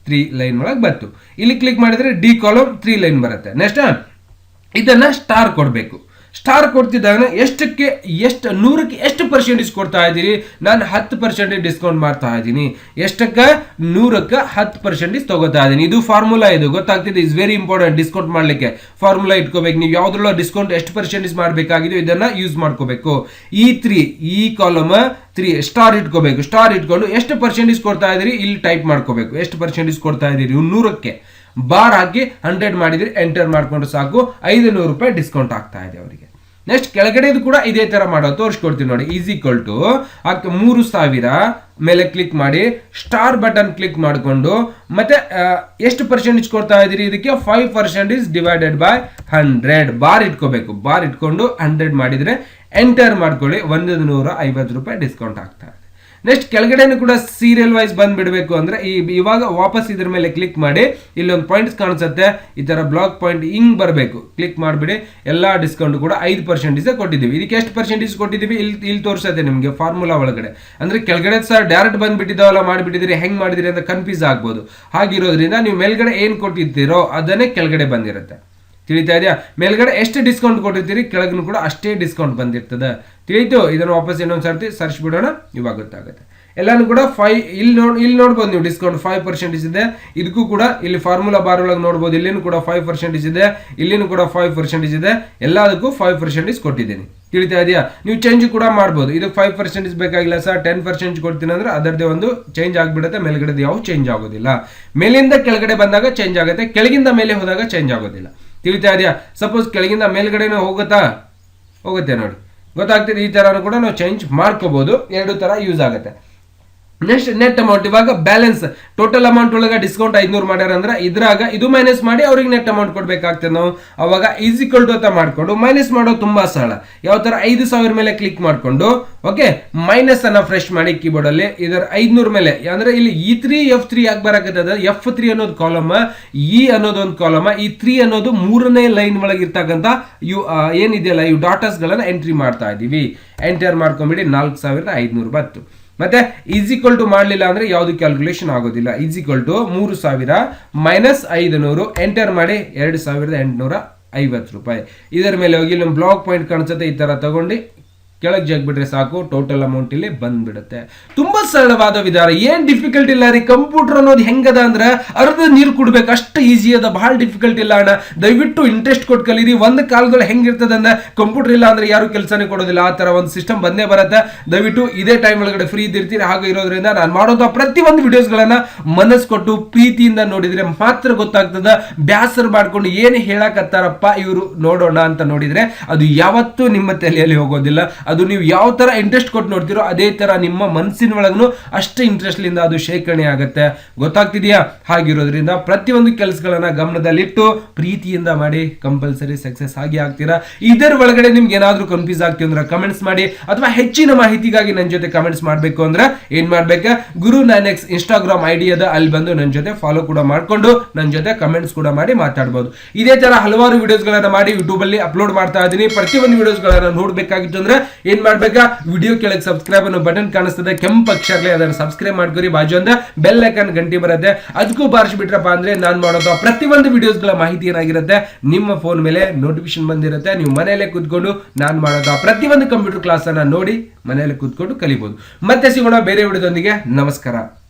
ತ್ರೀ ಲೈನ್ ಒಳಗೆ ಬಂತು. ಇಲ್ಲಿ ಕ್ಲಿಕ್ ಮಾಡಿದ್ರೆ ಡಿ ಕಾಲಮ್ ತ್ರೀ ಲೈನ್ ಬರುತ್ತೆ. ನೆಕ್ಸ್ಟ್ ಇದನ್ನ ಸ್ಟಾರ್ ಕೊಡಬೇಕು. ಸ್ಟಾರ್ ಕೊಡ್ತಿದ್ದಾಗ ಎಷ್ಟಕ್ಕೆ, ಎಷ್ಟು, ನೂರಕ್ಕೆ ಎಷ್ಟು ಪರ್ಸೆಂಟೇಜ್ ಕೊಡ್ತಾ ಇದ್ದೀರಿ? ನಾನು ಹತ್ತು ಪರ್ಸೆಂಟೇಜ್ ಡಿಸ್ಕೌಂಟ್ ಮಾಡ್ತಾ ಇದ್ದೀನಿ. ಎಷ್ಟಕ್ಕೆ? ನೂರಕ್ಕೆ ಹತ್ತು ಪರ್ಸೆಂಟೇಜ್ ತಗೋತಾ ಇದ್ದೀನಿ. ಇದು ಫಾರ್ಮುಲಾ ಇದು. ಗೊತ್ತಾಗ್ತಿದೆ? ಇಸ್ ವೆರಿ ಇಂಪಾರ್ಟೆಂಟ್ ಡಿಸ್ಕೌಂಟ್ ಮಾಡಲಿಕ್ಕೆ. ಫಾರ್ಮುಲಾ ಇಟ್ಕೋಬೇಕು. ನೀವು ಯಾವ್ದ್ರಲ್ಲ ಡಿಸ್ಕೌಂಟ್ ಎಷ್ಟು ಪರ್ಸೆಂಟೇಜ್ ಮಾಡಬೇಕಾಗಿದೆ ಇದನ್ನು ಯೂಸ್ ಮಾಡ್ಕೋಬೇಕು. ಈ ತ್ರೀ ಈ ಕಾಲಮ್ ತ್ರೀ ಸ್ಟಾರ್ ಇಟ್ಕೋಬೇಕು. ಸ್ಟಾರ್ ಇಟ್ಕೊಂಡು ಎಷ್ಟು ಪರ್ಸೆಂಟೇಜ್ ಕೊಡ್ತಾ ಇದ್ದೀರಿ? ಇಲ್ಲಿ ಟೈಪ್ ಮಾಡ್ಕೋಬೇಕು. ಎಷ್ಟು ಪರ್ಸೆಂಟೇಜ್ ಕೊಡ್ತಾ ಇದ್ದೀರಿ? ನೂರಕ್ಕೆ. ಬಾರ್ ಹಾಕಿ ಹಂಡ್ರೆಡ್ ಮಾಡಿದರೆ ಎಂಟರ್ ಮಾಡಿಕೊಂಡು ಸಾಕು. ಐದು ನೂರು ರೂಪಾಯಿ ಡಿಸ್ಕೌಂಟ್ ಆಗ್ತಾ ಇದೆ ಅವರಿಗೆ. ನೆಕ್ಸ್ಟ್ ಕೆಳಗಡೆದು ಕೂಡ ಇದೇ ತರ ಮಾಡೋದು ತೋರಿಸ್ಕೊಡ್ತೀನಿ ನೋಡಿ. ಈಸ್ ಈಕ್ವಲ್ ಟು ಮೂರು ಸಾವಿರ ಮೇಲೆ ಕ್ಲಿಕ್ ಮಾಡಿ ಸ್ಟಾರ್ ಬಟನ್ ಕ್ಲಿಕ್ ಮಾಡಿಕೊಂಡು, ಮತ್ತೆ ಎಷ್ಟು ಪರ್ಸೆಂಟೇಜ್ ಕೊಡ್ತಾ ಇದ್ದೀರಿ? ಇದಕ್ಕೆ five percentage divided by hundred bar ಇಟ್ಕೋಬೇಕು. ಬಾರ್ ಇಟ್ಕೊಂಡು ಹಂಡ್ರೆಡ್ ಮಾಡಿದ್ರೆ ಎಂಟರ್ ಮಾಡ್ಕೊಳ್ಳಿ. ಒಂದು ನೂರ ಐವತ್ತು ರೂಪಾಯಿ ಡಿಸ್ಕೌಂಟ್ ಆಗ್ತಾ ಇದೆ. ನೆಕ್ಸ್ಟ್ ಕೆಳಗಡೆನೂ ಕೂಡ ಸೀರಿಯಲ್ ವೈಸ್ ಬಂದ್ಬಿಡಬೇಕು ಅಂದ್ರೆ ಈ ಇವಾಗ ವಾಪಸ್ ಇದ್ರ ಮೇಲೆ ಕ್ಲಿಕ್ ಮಾಡಿ, ಇಲ್ಲೊಂದು ಪಾಯಿಂಟ್ಸ್ ಕಾಣಿಸುತ್ತೆ, ಈ ತರ ಬ್ಲಾಕ್ ಪಾಯಿಂಟ್ ಹಿಂಗ್ ಬರಬೇಕು. ಕ್ಲಿಕ್ ಮಾಡಿಬಿಡಿ, ಎಲ್ಲಾ ಡಿಸ್ಕೌಂಟ್ ಕೂಡ ಐದು ಪರ್ಸೆಂಟೇಜ್ ಕೊಟ್ಟಿದ್ದೀವಿ. ಇದಕ್ಕೆ ಎಷ್ಟು ಪರ್ಸೆಂಟೇಜ್ ಕೊಟ್ಟಿದ್ದೀವಿ? ಇಲ್ಲಿ ಇಲ್ಲಿ ತೋರಿಸುತ್ತೆ ನಿಮಗೆ ಫಾರ್ಮುಲಾ ಒಳಗಡೆ. ಅಂದ್ರೆ ಕೆಳಗಡೆ ಸರ್ ಡೈರೆಕ್ಟ್ ಬಂದ್ಬಿಟ್ಟಿದ್ದಾವಲ್ಲ, ಮಾಡಿಬಿಟ್ಟಿದ್ದೀರಿ, ಹೆಂಗ್ ಮಾಡಿದಿರಿ ಅಂತ ಕನ್ಫ್ಯೂಸ್ ಆಗ್ಬೋದು. ಹಾಗಿರೋದ್ರಿಂದ ನೀವು ಮೇಲ್ಗಡೆ ಏನು ಕೊಟ್ಟಿದ್ದೀರೋ ಅದನ್ನೇ ಕೆಳಗಡೆ ಬಂದಿರುತ್ತೆ. ತಿಳಿತಾ ಇದೆಯಾ? ಮೇಲ್ಗಡೆ ಎಷ್ಟು ಡಿಸ್ಕೌಂಟ್ ಕೊಟ್ಟಿರ್ತೀರಿ ಕೆಳಗೂ ಕೂಡ ಅಷ್ಟೇ ಡಿಸ್ಕೌಂಟ್ ಬಂದಿರ್ತದೆ. ತಿಳಿತು, ಇದನ್ನು ವಾಪಸ್ ಇನ್ನೊಂದು ಸರ್ತಿ ಸರ್ಚ್ ಬಿಡೋಣ, ಇವಾಗ ಗೊತ್ತಾಗುತ್ತೆ. ಎಲ್ಲಾನು ಕೂಡ ಫೈವ್ ಇಲ್ಲಿ ನೋಡ್, ಇಲ್ಲಿ ನೋಡ್ಬೋದು ನೀವು ಡಿಸ್ಕೌಂಟ್ ಫೈವ್ ಪರ್ಸೆಂಟೇಜ್ ಇದೆ. ಇದಕ್ಕೂ ಕೂಡ ಇಲ್ಲಿ ಫಾರ್ಮುಲಾ ಬಾರ್ ಒಳಗೆ ನೋಡ್ಬೋದು. ಇಲ್ಲಿನೂ ಕೂಡ ಫೈವ್ ಪರ್ಸೆಂಟೇಜ್ ಇದೆ. ಇಲ್ಲಿನೂ ಕೂಡ ಫೈವ್ ಪರ್ಸೆಂಟೇಜ್ ಇದೆ. ಎಲ್ಲದಕ್ಕೂ ಫೈವ್ ಪರ್ಸೆಂಟೇಜ್ ಕೊಟ್ಟಿದ್ದೀನಿ. ತಿಳಿತಾ ಇದೆಯಾ? ನೀವು ಚೇಂಜ್ ಕೂಡ ಮಾಡ್ಬೋದು. ಇದು ಫೈವ್ ಪರ್ಸೆಂಟೇಜ್ ಬೇಕಾಗಿಲ್ಲ ಸರ್. ಟೆನ್ ಪರ್ಸೆಂಟ್ ಕೊಡ್ತೀನಿ ಅಂದ್ರೆ ಅದರದೇ ಒಂದು ಚೇಂಜ್ ಆಗಿಬಿಡುತ್ತೆ. ಮೇಲ್ಗಡೆ ಯಾವ ಚೇಂಜ್ ಆಗೋದಿಲ್ಲ. ಮೇಲಿಂದ ಕೆಳಗಡೆ ಬಂದಾಗ ಚೇಂಜ್ ಆಗುತ್ತೆ. ಕೆಳಗಿಂದ ಮೇಲೆ ಹೋದಾಗ ಚೇಂಜ್ ಆಗೋದಿಲ್ಲ. ತಿಳಿತಾ ಇದೆಯಾ? ಸಪೋಸ್ ಕೆಳಗಿಂದ ಮೇಲ್ಗಡೆನೂ ಹೋಗುತ್ತಾ? ಹೋಗುತ್ತೆ ನೋಡಿ. ಗೊತ್ತಾಗ್ತಿದೆ ಈ ಥರನೂ ಕೂಡ ನಾವು ಚೇಂಜ್ ಮಾಡ್ಕೋಬೋದು. ಎರಡು ಥರ ಯೂಸ್ ಆಗುತ್ತೆ. ನೆಕ್ಸ್ಟ್ ನೆಟ್ ಅಮೌಂಟ್ ಇವಾಗ ಬ್ಯಾಲೆನ್ಸ್ ಟೋಟಲ್ ಅಮೌಂಟ್ ಒಳಗೆ ಡಿಸ್ಕೌಂಟ್ ಐದ್ನೂರು ಮಾಡ್ಯಾರ ಅಂದ್ರೆ ಇದ್ರಾಗ ಇದು ಮೈನಸ್ ಮಾಡಿ ಅವ್ರಿಗೆ ನೆಟ್ ಅಮೌಂಟ್ ಕೊಡ್ಬೇಕಾಗ್ತದೆ ನಾವು. ಅವಾಗ ಈಸಿಕಲ್ ಟು ಅಂತ ಮಾಡಿಕೊಂಡು ಮೈನಸ್ ಮಾಡೋದು ತುಂಬಾ ಸರಳ. ಯಾವ ತರ? ಐದು ಸಾವಿರ ಮೇಲೆ ಕ್ಲಿಕ್ ಮಾಡಿಕೊಂಡು ಓಕೆ ಮೈನಸ್ ಅನ್ನ ಫ್ರೆಶ್ ಮಾಡಿ ಕೀಬೋರ್ಡ್ ಅಲ್ಲಿ, ಇದರ ಐದ್ನೂರ ಮೇಲೆ. ಅಂದ್ರೆ ಇಲ್ಲಿ ಇ ತ್ರೀ ಎಫ್ ತ್ರೀ ಯಾಕೆ ಬರಕತ್ತದ? ಎಫ್ ತ್ರೀ ಅನ್ನೋದು ಕಾಲಮ್ ಇ ಅನ್ನೋದು ಒಂದು ಕಾಲಮ್ ಈ ತ್ರೀ ಅನ್ನೋದು ಮೂರನೇ ಲೈನ್ ಒಳಗೆ ಇರ್ತಕ್ಕಂಥ ಇವು ಏನಿದೆಯಲ್ಲ ಇವು ಡಾಟಾಸ್ ಗಳನ್ನ ಎಂಟ್ರಿ ಮಾಡ್ತಾ ಇದೀವಿ. ಎಂಟರ್ ಮಾಡ್ಕೊಂಬಿಡಿ ನಾಲ್ಕು ಸಾವಿರದ ಐದುನೂರು ಬತ್ತು ಮತ್ತೆ ಈಕ್ವಲ್ ಟು ಮಾಡಲಿಲ್ಲ ಅಂದ್ರೆ ಯಾವುದು ಕ್ಯಾಲ್ಕುಲೇಷನ್ ಆಗೋದಿಲ್ಲ. ಈಕ್ವಲ್ ಟು ಮೂರು ಸಾವಿರ ಮೈನಸ್ ಐದು ನೂರು ಎಂಟರ್ ಮಾಡಿ ಎರಡು ಸಾವಿರದ ಎಂಟುನೂರ ಐವತ್ತು ರೂಪಾಯಿ. ಇದರ ಮೇಲೆ ಹೋಗಿ ನಮ್ಮ ಬ್ಲಾಕ್ ಪಾಯಿಂಟ್ ಕಾಣಿಸುತ್ತೆ, ಈ ತರ ತಗೊಂಡು ಕೆಳಗೆ ಜಗ್ಬಿಟ್ರೆ ಸಾಕು ಟೋಟಲ್ ಅಮೌಂಟ್ ಇಲ್ಲಿ ಬಂದ್ಬಿಡುತ್ತೆ. ತುಂಬಾ ಸರಳವಾದ ವಿಧಾನ. ಏನ್ ಡಿಫಿಕಲ್ಟ್ ಇಲ್ಲ ರೀ? ಕಂಪ್ಯೂಟರ್ ಅನ್ನೋದು ಹೆಂಗದ ಅಂದ್ರೆ ಅರ್ಧ ನೀರು ಕುಡ್ಬೇಕು. ಅಷ್ಟು ಈಸಿ ಅದ ಬಹಳ ಡಿಫಿಕಲ್ಟ್ ಇಲ್ಲ ಅಣ್ಣ. ದಯವಿಟ್ಟು ಇಂಟ್ರೆಸ್ಟ್ ಕೊಟ್ಟು ಕಲೀರಿ. ಒಂದು ಕಾಲದಲ್ಲಿ ಹೆಂಗಿರ್ತದೆ ಅಂದ್ರೆ ಕಂಪ್ಯೂಟರ್ ಇಲ್ಲ ಅಂದ್ರೆ ಯಾರು ಕೆಲಸನೇ ಕೊಡೋದಿಲ್ಲ. ಆ ತರ ಒಂದು ಸಿಸ್ಟಮ್ ಬಂದೇ ಬರುತ್ತೆ. ದಯವಿಟ್ಟು ಇದೇ ಟೈಮ್ ಒಳಗಡೆ ಫ್ರೀ ಇದ್ದಿರ್ತೀರಿ. ಹಾಗೂ ಇರೋದ್ರಿಂದ ನಾನು ಮಾಡೋದು ವಿಡಿಯೋಸ್ ವಿಡಿಯೋಸ್ಗಳನ್ನ ಮನಸ್ಸು ಕೊಟ್ಟು ಪ್ರೀತಿಯಿಂದ ನೋಡಿದ್ರೆ ಮಾತ್ರ ಗೊತ್ತಾಗ್ತದ. ಬ್ಯಾಸರ್ ಮಾಡ್ಕೊಂಡು ಏನು ಹೇಳಕತ್ತಾರಪ್ಪ ಇವರು ನೋಡೋಣ ಅಂತ ನೋಡಿದ್ರೆ ಅದು ಯಾವತ್ತೂ ನಿಮ್ಮ ತಲೆಯಲ್ಲಿ ಹೋಗೋದಿಲ್ಲ. ಅದು ನೀವು ಯಾವ ತರ ಇಂಟ್ರೆಸ್ಟ್ ಕೊಟ್ಟು ನೋಡ್ತೀರೋ ಅದೇ ತರ ನಿಮ್ಮ ಮನಸ್ಸಿನ ಒಳಗೂ ಅಷ್ಟೇ ಇಂಟ್ರೆಸ್ಟ್ಲಿಂದ ಅದು ಶೇಖರಣೆ ಆಗುತ್ತೆ. ಗೊತ್ತಾಗ್ತಿದೆಯಾ? ಹಾಗಿರೋದ್ರಿಂದ ಪ್ರತಿಯೊಂದು ಕೆಲಸಗಳನ್ನ ಗಮನದಲ್ಲಿಟ್ಟು ಪ್ರೀತಿಯಿಂದ ಮಾಡಿ ಕಂಪಲ್ಸರಿ ಸಕ್ಸಸ್ ಆಗಿ ಆಗ್ತೀರಾ? ಇದರ ಒಳಗಡೆ ನಿಮ್ಗೆ ಏನಾದರೂ ಕನ್ಫ್ಯೂಸ್ ಆಗ್ತೀವಿ ಅಂದ್ರೆ ಕಮೆಂಟ್ಸ್ ಮಾಡಿ ಅಥವಾ ಹೆಚ್ಚಿನ ಮಾಹಿತಿಗಾಗಿ ನನ್ನ ಜೊತೆ ಕಮೆಂಟ್ಸ್ ಮಾಡಬೇಕು ಅಂದ್ರೆ ಏನು ಮಾಡಬೇಕು? ಗುರು ನೈನ್ ಎಕ್ಸ್ ಇನ್ಸ್ಟಾಗ್ರಾಮ್ ಐಡಿ ಅದ, ಅಲ್ಲಿ ಬಂದು ನನ್ನ ಜೊತೆ ಫಾಲೋ ಕೂಡ ಮಾಡಿಕೊಂಡು ನನ್ನ ಜೊತೆ ಕಮೆಂಟ್ಸ್ ಕೂಡ ಮಾಡಿ ಮಾತಾಡ್ಬೋದು. ಇದೇ ತರ ಹಲವಾರು ವೀಡಿಯೋಸ್ಗಳನ್ನು ಮಾಡಿ ಯೂಟ್ಯೂಬಲ್ಲಿ ಅಪ್ಲೋಡ್ ಮಾಡ್ತಾ ಇದ್ದೀನಿ. ಪ್ರತಿಯೊಂದು ವಿಡಿಯೋಸ್ಗಳನ್ನು ನೋಡಬೇಕಾಗಿತ್ತು ಅಂದ್ರೆ ಏನ್ ಮಾಡ್ಬೇಕಾ? ವಿಡಿಯೋ ಕೆಳಗೆ ಸಬ್ಸ್ಕ್ರೈಬ್ ಅನ್ನೋ ಬಟನ್ ಕಾಣಿಸ್ತದೆ. ಕೆಂಪು ಅಕ್ಷರಲಿ ಅದನ್ನ ಸಬ್ಸ್ಕ್ರೈಬ್ ಮಾಡ್ಕೊರಿ. ಬಾಜು ಅಂದ್ರೆ ಬೆಲ್ ಐಕನ್ ಗಂಟೆ ಬರುತ್ತೆ. ಅದಕ್ಕೂ ಬಾರಿಸ್ಬಿಟ್ರಪ್ಪ ಅಂದ್ರೆ ನಾನು ಮಾಡೋದು. ಪ್ರತಿಯೊಂದು ವಿಡಿಯೋಸ್ಗಳ ಮಾಹಿತಿ ಏನಾಗಿರುತ್ತೆ? ನಿಮ್ಮ ಫೋನ್ ಮೇಲೆ ನೋಟಿಫಿಕೇಶನ್ ಬಂದಿರುತ್ತೆ. ನೀವು ಮನೆಯಲ್ಲೇ ಕೂತ್ಕೊಂಡು ನಾನು ಮಾಡೋದು. ಪ್ರತಿಯೊಂದು ಕಂಪ್ಯೂಟರ್ ಕ್ಲಾಸ್ ಅನ್ನ ನೋಡಿ ಮನೆಯಲ್ಲೇ ಕೂತ್ಕೊಂಡು ಕಲಿಬಹುದು ಮತ್ತೆ ಸಿಗೋಣ ಬೇರೆ ವಿಡಿಯೋದೊಂದಿಗೆ. ನಮಸ್ಕಾರ.